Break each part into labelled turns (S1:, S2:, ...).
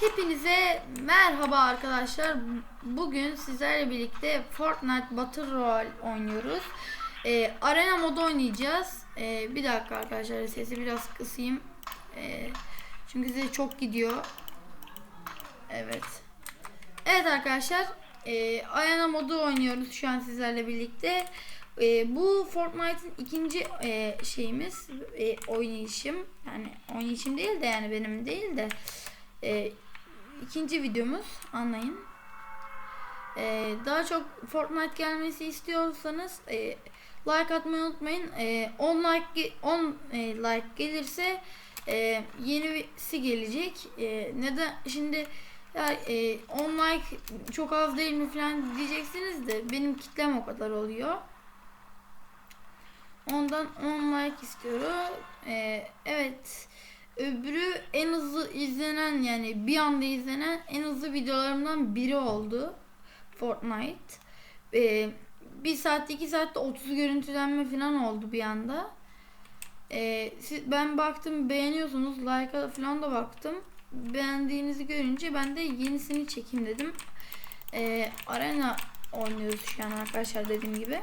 S1: Hepinize merhaba arkadaşlar. Bugün sizlerle birlikte Fortnite Battle Royale oynuyoruz. Ee, arena modu oynayacağız. Ee, bir dakika arkadaşlar sesi biraz kısayım. Ee, çünkü size çok gidiyor. Evet. Evet arkadaşlar. E, arena modu oynuyoruz şu an sizlerle birlikte. E, bu Fortnite'ın ikinci e, şeyimiz e, oynayışım. Yani oynayışım değil de yani benim değil de e, ikinci videomuz anlayın. E, daha çok Fortnite gelmesi istiyorsanız e, like atmayı unutmayın. E, 10 like ge- 10 e, like gelirse e, yenisi gelecek. E, neden şimdi ya e, 10 like çok az değil mi falan diyeceksiniz de benim kitlem o kadar oluyor. Ondan 10 like istiyorum. E, evet. Öbürü en hızlı izlenen yani bir anda izlenen en hızlı videolarımdan biri oldu. Fortnite. E, 1 saatte 2 saatte 30 görüntülenme falan oldu bir anda. E, siz, ben baktım beğeniyorsunuz. Like'a falan da baktım. Beğendiğinizi görünce ben de yenisini çekeyim dedim. E, arena oynuyoruz şu an arkadaşlar dediğim gibi.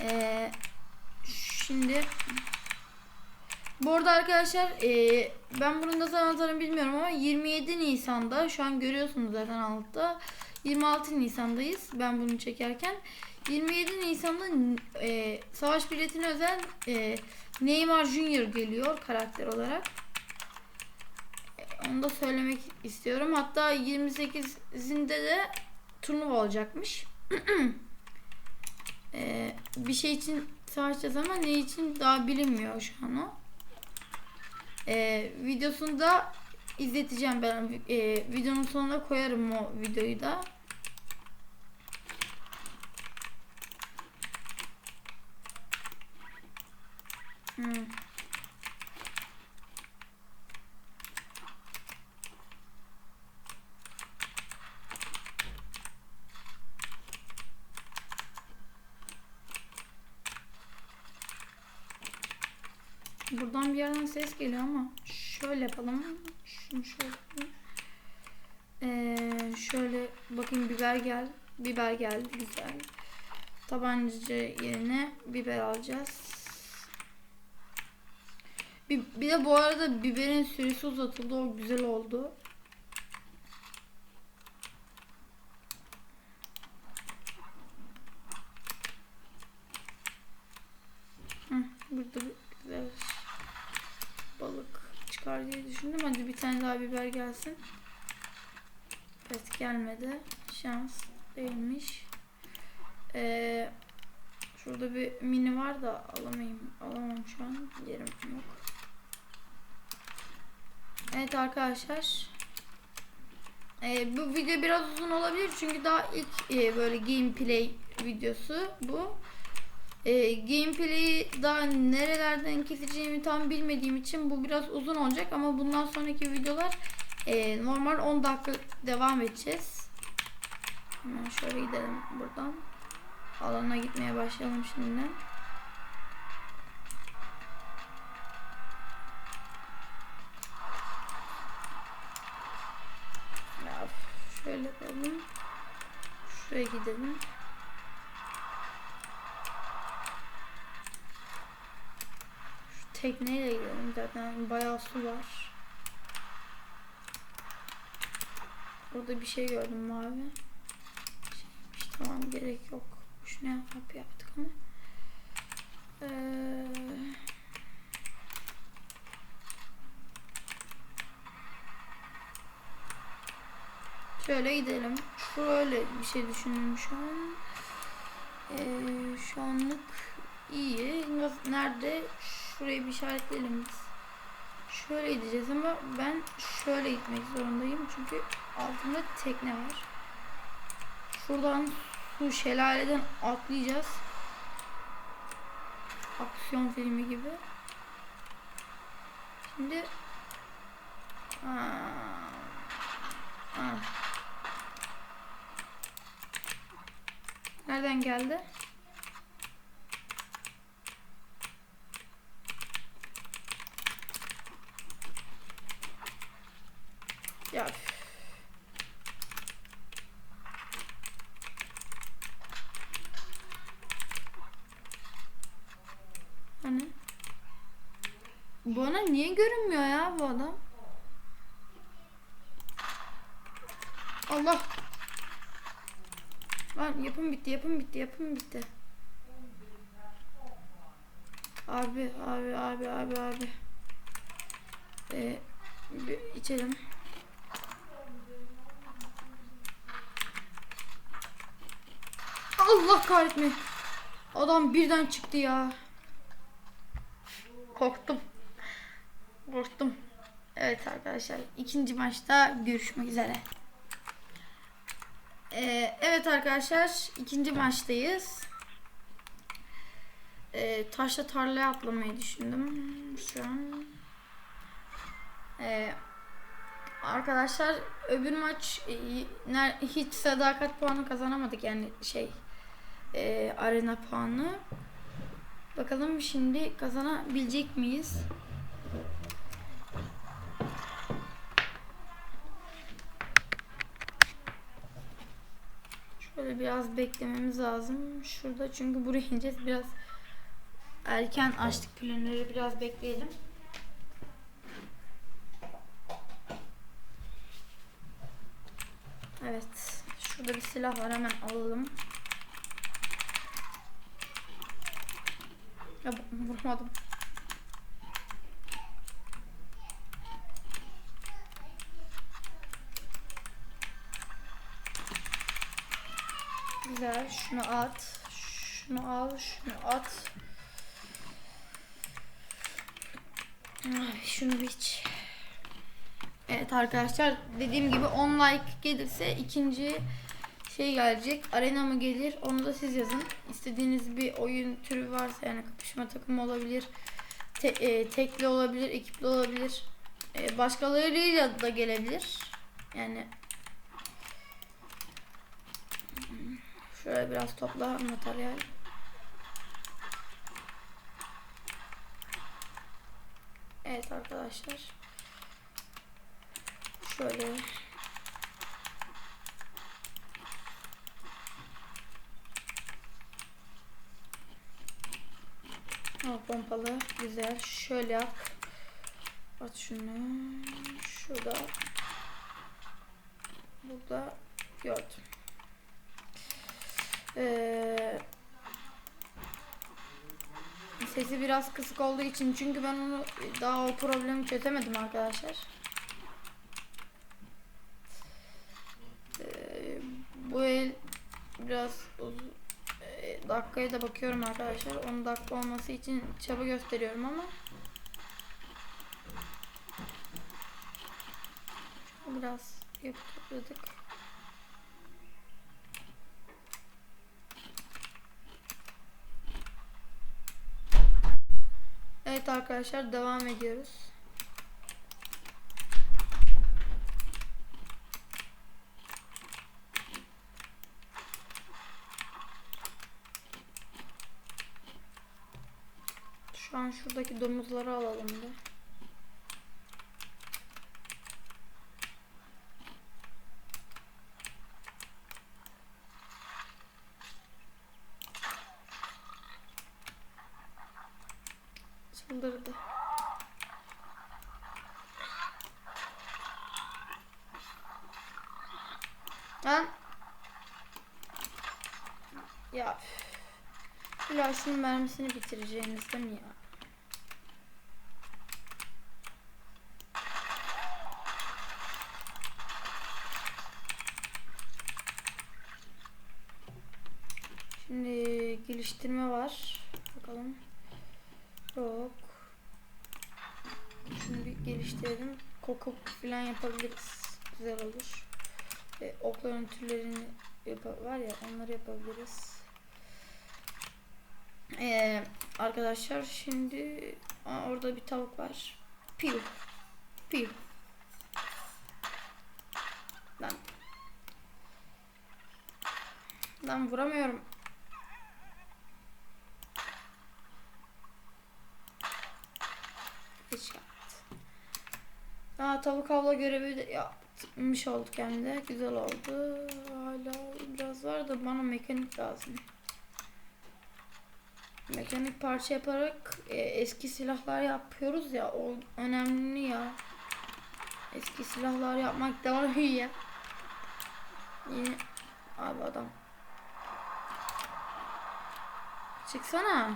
S1: E, şimdi bu arada arkadaşlar e, ben bunu nasıl anlatarım bilmiyorum ama 27 Nisan'da şu an görüyorsunuz zaten altta 26 Nisan'dayız ben bunu çekerken 27 Nisan'da e, savaş biletine özel e, Neymar Junior geliyor karakter olarak. E, Onu da söylemek istiyorum. Hatta 28'inde de turnuva olacakmış. E, bir şey için savaşacağız ama ne için daha bilinmiyor şu an o. E, videosunu da izleteceğim ben. E, videonun sonuna koyarım o videoyu da. Hmm. Buradan bir yerden ses geliyor ama şöyle yapalım. Şunu şöyle yapalım. Ee, şöyle bakayım biber gel. Biber geldi güzel. Tabanca yerine biber alacağız. Bir, bir de bu arada biberin süresi uzatıldı. O güzel oldu. Hı, burada bir güzel balık çıkar diye düşündüm. Hadi bir tane daha biber gelsin. Evet gelmedi. Şans değilmiş. Ee, şurada bir mini var da alamayayım. Alamam şu an. Yerim yok. Evet arkadaşlar. Ee, bu video biraz uzun olabilir çünkü daha ilk e, böyle gameplay videosu bu. E, gameplay'i daha nerelerden keseceğimi tam bilmediğim için bu biraz uzun olacak ama bundan sonraki videolar e, normal 10 dakika devam edeceğiz. Hemen şöyle gidelim buradan. Alana gitmeye başlayalım şimdiden. Ya, şöyle yapalım. Şuraya gidelim. Şu tekneyle gidelim zaten bayağı su var. Orada bir şey gördüm mavi. Şeymiş, tamam gerek yok. Şunu yap yaptık ama. Ee, şöyle gidelim. Şöyle bir şey düşündüm şu an. Ee, şu anlık iyi. Nerede? Şurayı bir işaretleyelim biz. Şöyle gideceğiz ama ben şöyle gitmek zorundayım çünkü altında tekne var. Şuradan su şelaleden atlayacağız. Aksiyon filmi gibi. Şimdi Aa, aa. Nereden geldi? Ya. Hani? Bana niye görünmüyor ya bu adam? Allah. Lan yapım bitti, yapım bitti, yapım bitti. Abi, abi, abi, abi, abi. Ee, bir içelim. Allah kahretme. Adam birden çıktı ya. Korktum. Korktum. Evet arkadaşlar ikinci maçta görüşmek üzere. Ee, evet arkadaşlar ikinci maçtayız. Ee, taşla tarlaya atlamayı düşündüm şu an. Ee, arkadaşlar öbür maç e, hiç sadakat puanı kazanamadık yani şey e, arena puanı. Bakalım şimdi kazanabilecek miyiz? Şöyle biraz beklememiz lazım. Şurada çünkü buraya ineceğiz. Biraz erken açtık planları. Biraz bekleyelim. Evet. Şurada bir silah var. Hemen alalım. Ya vurmadım. Güzel. Şunu at. Şunu al. Şunu at. Ay, şunu bir iç. Evet arkadaşlar dediğim gibi 10 like gelirse ikinci şey gelecek. Arena mı gelir? Onu da siz yazın. İstediğiniz bir oyun türü varsa yani kapışma takımı olabilir. Te- e, tekli olabilir, ekipli olabilir. E, başkalarıyla da gelebilir. Yani şöyle biraz topla materyal. Evet arkadaşlar. Şöyle Al pompalı. Güzel. Şöyle yap. At şunu. Şurada. Burada gördüm. Ee, sesi biraz kısık olduğu için çünkü ben onu daha o problemi çözemedim arkadaşlar. Ee, bu el biraz uzun dakikaya da bakıyorum arkadaşlar. 10 dakika olması için çaba gösteriyorum ama biraz yapıyorduk. Evet arkadaşlar devam ediyoruz. Şu an şuradaki domuzları alalım bir. Çıldırdı. Lan. Ya. Flaşın mermisini bitireceğiniz değil mi ya? Şimdi geliştirme var. Bakalım. Yok. Şunu bir geliştirelim. Koku falan yapabiliriz. Güzel olur. E, okların türlerini yap- var ya onları yapabiliriz. Ee, arkadaşlar şimdi Aa, orada bir tavuk var. Piu. Piu. Lan. Lan vuramıyorum. Hiç yaptı. Aa tavuk avla görevi de yaptı. Tıkmış olduk hem de. Güzel oldu. Hala biraz var da bana mekanik lazım. Mekanik parça yaparak e, eski silahlar yapıyoruz ya. O önemli ya. Eski silahlar yapmak daha iyi ya. Yine abi adam. Çıksana.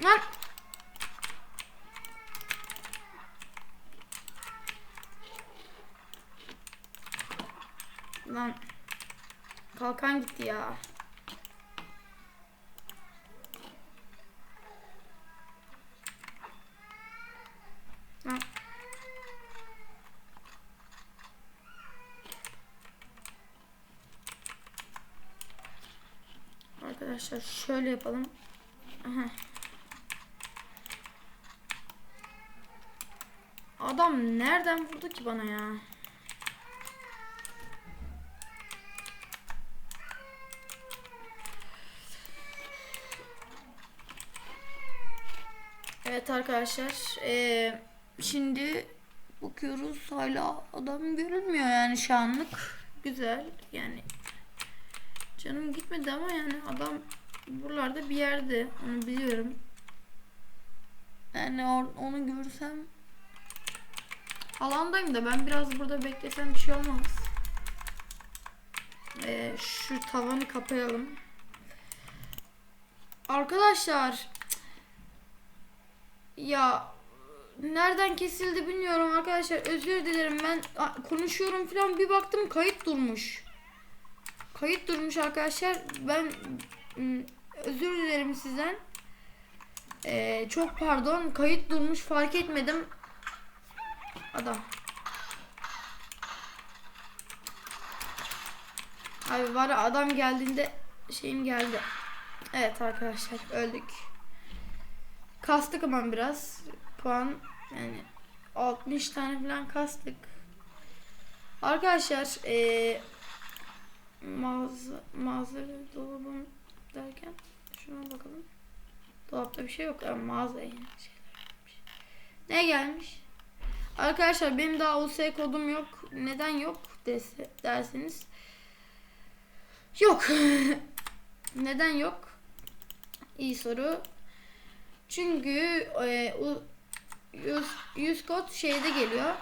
S1: Lan. Lan. Kalkan gitti ya. Arkadaşlar şöyle yapalım. Aha. Adam nereden vurdu ki bana ya? Evet arkadaşlar. eee, şimdi bakıyoruz hala adam görünmüyor yani şu anlık. Güzel yani. Canım gitmedi ama yani adam buralarda bir yerde. Onu biliyorum. Yani onu görsem alandayım da ben biraz burada beklesem bir şey olmaz. Ee, şu tavanı kapayalım. Arkadaşlar ya nereden kesildi bilmiyorum arkadaşlar. Özür dilerim ben konuşuyorum falan bir baktım kayıt durmuş. Kayıt durmuş arkadaşlar. Ben özür dilerim sizden. Ee, çok pardon. Kayıt durmuş fark etmedim. Adam. Abi var adam geldiğinde şeyim geldi. Evet arkadaşlar öldük. Kastık ama biraz. Puan yani 60 tane falan kastık. Arkadaşlar eee mağaza, mağaza dolabım derken şuna bakalım. Dolapta bir şey yok ama mağaza yani şeyler gelmiş. Ne gelmiş? Arkadaşlar benim daha US kodum yok. Neden yok dese, derseniz. Yok. Neden yok? İyi soru. Çünkü e, u, 100, 100 kod şeyde geliyor.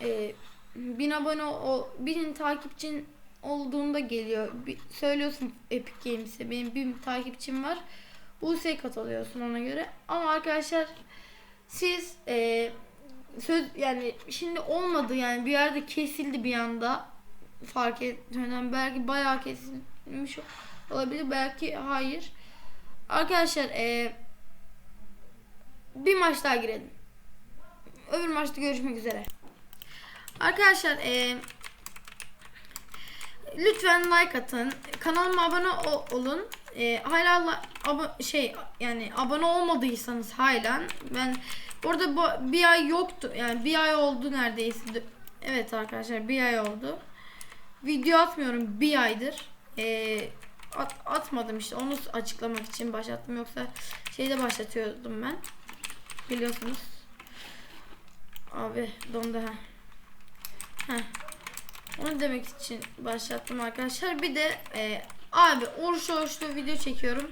S1: E, 1000 abone o 1000 takipçin olduğunda geliyor. Bir, söylüyorsun Epic Games'e benim bir takipçim var. US kat alıyorsun ona göre. Ama arkadaşlar siz e, söz yani şimdi olmadı yani bir yerde kesildi bir anda fark etmeden belki bayağı kesilmiş olabilir belki hayır. Arkadaşlar e, bir maç daha girelim. Öbür maçta görüşmek üzere. Arkadaşlar e, lütfen like atın. Kanalıma abone olun. E, hala la- abo- şey yani abone olmadıysanız hala ben orada bu, bir ay yoktu. Yani bir ay oldu neredeyse. Evet arkadaşlar bir ay oldu. Video atmıyorum bir aydır. E, at- atmadım işte onu açıklamak için başlattım yoksa şeyde başlatıyordum ben. Biliyorsunuz. Abi dondu ha. Onu demek için başlattım arkadaşlar. Bir de e, abi oruç oruçlu video çekiyorum.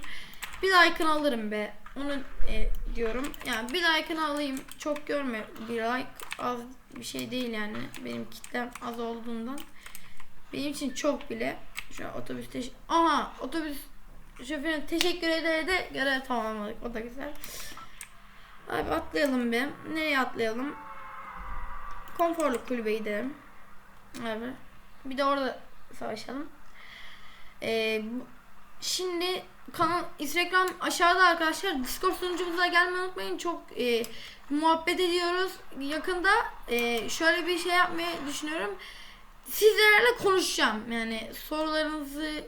S1: Bir like alırım be. Onu e, diyorum. Yani bir like alayım. Çok görme. Bir like az bir şey değil yani. Benim kitlem az olduğundan. Benim için çok bile. Şu otobüste... Aha otobüs şoförüne teşekkür ederek de görev tamamladık. O da güzel. Abi atlayalım bir. Nereye atlayalım? Konforlu kulübe. Abi. Bir de orada savaşalım. Ee, şimdi kanal Instagram aşağıda arkadaşlar. Discord sunucumuza gelmeyi unutmayın. Çok e, muhabbet ediyoruz. Yakında e, şöyle bir şey yapmayı düşünüyorum. Sizlerle konuşacağım. Yani sorularınızı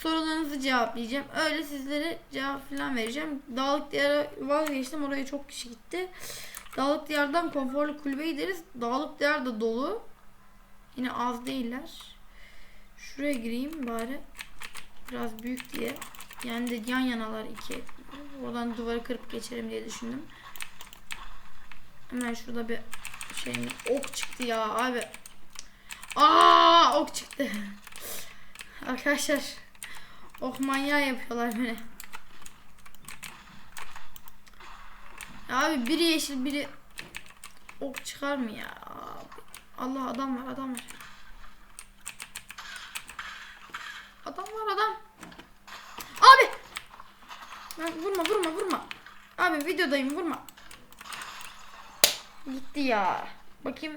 S1: sorularınızı cevaplayacağım. Öyle sizlere cevap falan vereceğim. Dağlık diyara vazgeçtim. Oraya çok kişi gitti. Dağlık diyardan konforlu kulübe gideriz. Dağlık diyar da dolu. Yine az değiller. Şuraya gireyim bari. biraz büyük diye. Yani de yan yanalar iki. Oradan duvarı kırıp geçerim diye düşündüm. Hemen şurada bir şey ok çıktı ya abi. Aa ok çıktı. Arkadaşlar ok manyağı yapıyorlar beni. Abi biri yeşil biri ok çıkar mı ya? Abi. Allah adam var adam var. Adam var adam. Abi. Lan vurma vurma vurma. Abi videodayım vurma. Gitti ya. Bakayım.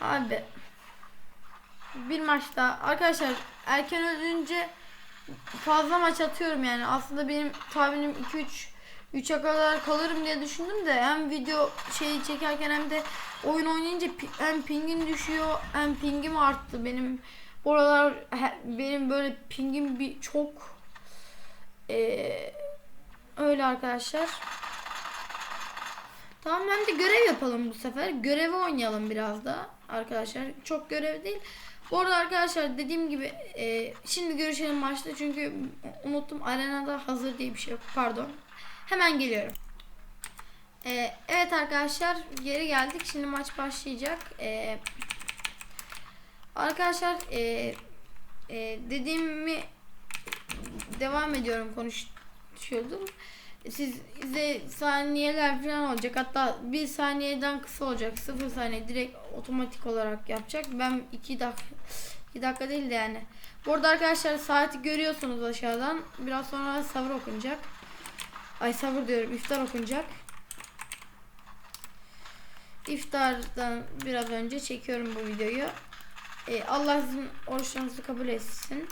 S1: Abi. Bir maçta arkadaşlar erken ölünce fazla maç atıyorum yani. Aslında benim tahminim 2 3 3'e kadar kalırım diye düşündüm de hem video şeyi çekerken hem de oyun oynayınca hem pingim düşüyor hem pingim arttı. Benim oralar benim böyle pingim bir çok Ee, öyle arkadaşlar. Tamam hem de görev yapalım bu sefer. Görevi oynayalım biraz da arkadaşlar. Çok görev değil. Bu arada arkadaşlar dediğim gibi e, şimdi görüşelim maçta çünkü unuttum arenada hazır diye bir şey yok. Pardon. Hemen geliyorum. E, evet arkadaşlar geri geldik. Şimdi maç başlayacak. E, arkadaşlar e, e, dediğimi devam ediyorum konuşuyordum. Siz size saniyeler falan olacak. Hatta bir saniyeden kısa olacak. Sıfır saniye direkt otomatik olarak yapacak. Ben iki dakika iki dakika değil de yani. Bu arada arkadaşlar saati görüyorsunuz aşağıdan. Biraz sonra sabır okunacak. Ay sabır diyorum iftar okunacak. İftardan biraz önce çekiyorum bu videoyu. Ee, Allah sizin oruçlarınızı kabul etsin.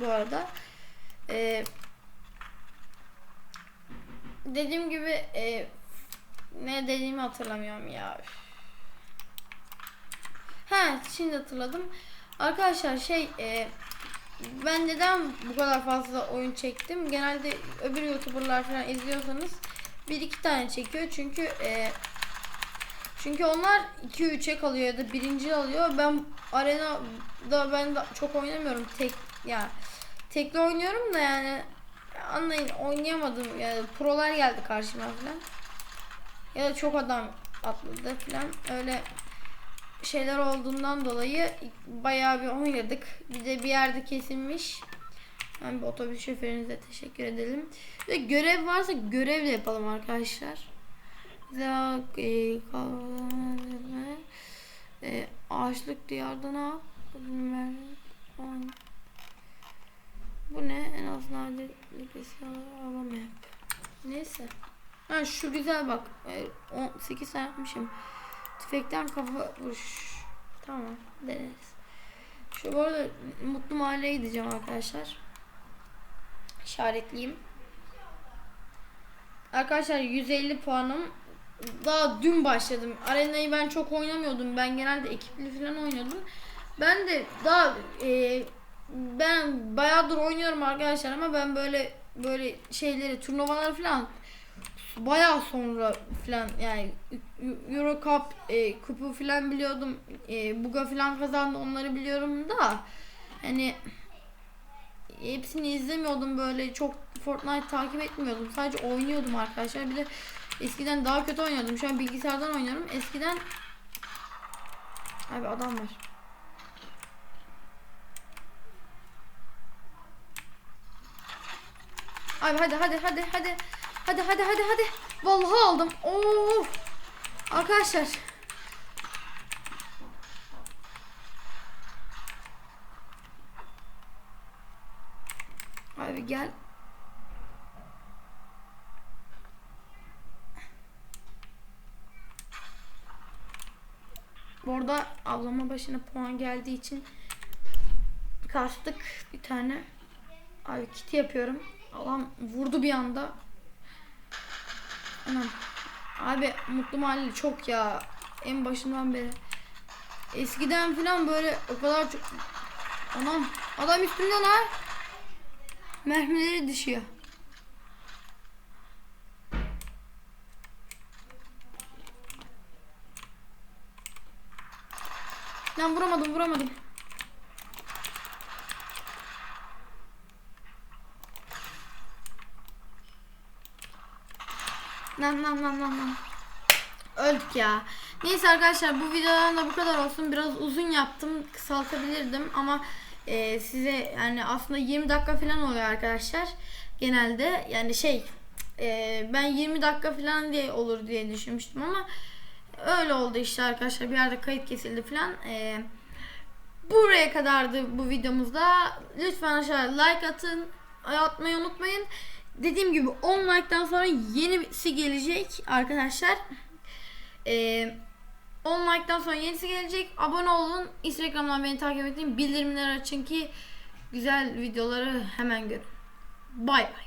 S1: Bu arada. Ee, dediğim gibi e, ne dediğimi hatırlamıyorum ya. Ha şimdi hatırladım. Arkadaşlar şey e, ben neden bu kadar fazla oyun çektim? Genelde öbür youtuberlar falan izliyorsanız bir iki tane çekiyor çünkü e, çünkü onlar 2-3'e kalıyor ya da birinci alıyor. Ben arenada ben de çok oynamıyorum tek yani tekli oynuyorum da yani anlayın oynayamadım yani prolar geldi karşıma falan. Ya da çok adam atladı falan öyle şeyler olduğundan dolayı bayağı bir oynadık. Bir de bir yerde kesilmiş. Yani bir otobüs şoförünüze teşekkür edelim. Ve görev varsa görev de yapalım arkadaşlar. E, e, ağaçlık diyardına bu ne? En az nadirlik alamıyor. Neyse. Ha şu güzel bak. E, 18 tane yapmışım. Tüfekten kafa vuruş. Tamam deneriz. Şu bu arada Mutlu Mahalle'ye gideceğim arkadaşlar. İşaretleyeyim. Arkadaşlar 150 puanım. Daha dün başladım. Arenayı ben çok oynamıyordum. Ben genelde ekipli falan oynuyordum. Ben de daha e, ben bayağıdır oynuyorum arkadaşlar ama ben böyle böyle şeyleri turnuvalar falan bayağı sonra falan yani Euro Cup e, kupu falan biliyordum. E, Buga falan kazandı onları biliyorum da hani hepsini izlemiyordum böyle çok Fortnite takip etmiyordum. Sadece oynuyordum arkadaşlar. Bir de eskiden daha kötü oynuyordum. Şu an bilgisayardan oynuyorum. Eskiden Abi adam var. Abi hadi hadi hadi hadi. Hadi hadi hadi hadi. Vallahi aldım. Oo. Arkadaşlar. Abi gel. Bu arada başına puan geldiği için kastık bir tane. Abi kit yapıyorum. Allah'ım vurdu bir anda. Anam. Abi Mutlu Mahalle çok ya. En başından beri. Eskiden falan böyle o kadar çok... Anam adam üstünde lan. Mermileri düşüyor. Lan vuramadım vuramadım. Lan lan lan lan lan. Öldük ya. Neyse arkadaşlar bu videodan da bu kadar olsun. Biraz uzun yaptım. Kısaltabilirdim ama e, size yani aslında 20 dakika falan oluyor arkadaşlar. Genelde yani şey e, ben 20 dakika falan diye olur diye düşünmüştüm ama öyle oldu işte arkadaşlar. Bir yerde kayıt kesildi falan. E, buraya kadardı bu videomuzda. Lütfen aşağıya like atın. Atmayı unutmayın. Dediğim gibi 10 like'tan sonra yenisi gelecek arkadaşlar. Ee, 10 like'tan sonra yenisi gelecek. Abone olun. Instagram'dan beni takip edin. Bildirimleri açın ki güzel videoları hemen görün. Bay bay.